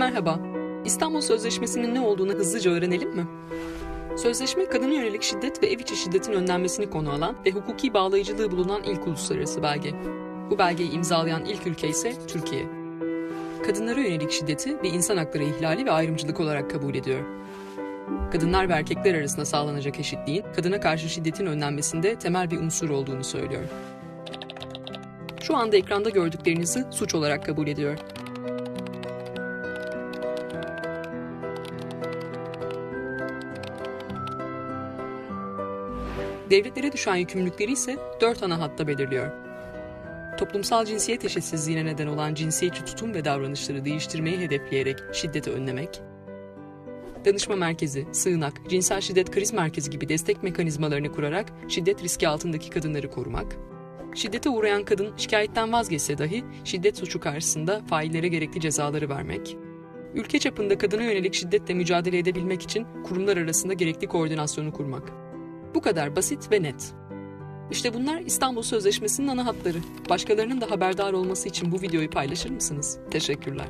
Merhaba. İstanbul Sözleşmesi'nin ne olduğunu hızlıca öğrenelim mi? Sözleşme, kadına yönelik şiddet ve ev içi şiddetin önlenmesini konu alan ve hukuki bağlayıcılığı bulunan ilk uluslararası belge. Bu belgeyi imzalayan ilk ülke ise Türkiye. Kadınlara yönelik şiddeti bir insan hakları ihlali ve ayrımcılık olarak kabul ediyor. Kadınlar ve erkekler arasında sağlanacak eşitliğin, kadına karşı şiddetin önlenmesinde temel bir unsur olduğunu söylüyor. Şu anda ekranda gördüklerinizi suç olarak kabul ediyor. Devletlere düşen yükümlülükleri ise dört ana hatta belirliyor. Toplumsal cinsiyet eşitsizliğine neden olan cinsiyetçi tutum ve davranışları değiştirmeyi hedefleyerek şiddeti önlemek, danışma merkezi, sığınak, cinsel şiddet kriz merkezi gibi destek mekanizmalarını kurarak şiddet riski altındaki kadınları korumak, şiddete uğrayan kadın şikayetten vazgeçse dahi şiddet suçu karşısında faillere gerekli cezaları vermek, ülke çapında kadına yönelik şiddetle mücadele edebilmek için kurumlar arasında gerekli koordinasyonu kurmak. Bu kadar basit ve net. İşte bunlar İstanbul Sözleşmesi'nin ana hatları. Başkalarının da haberdar olması için bu videoyu paylaşır mısınız? Teşekkürler.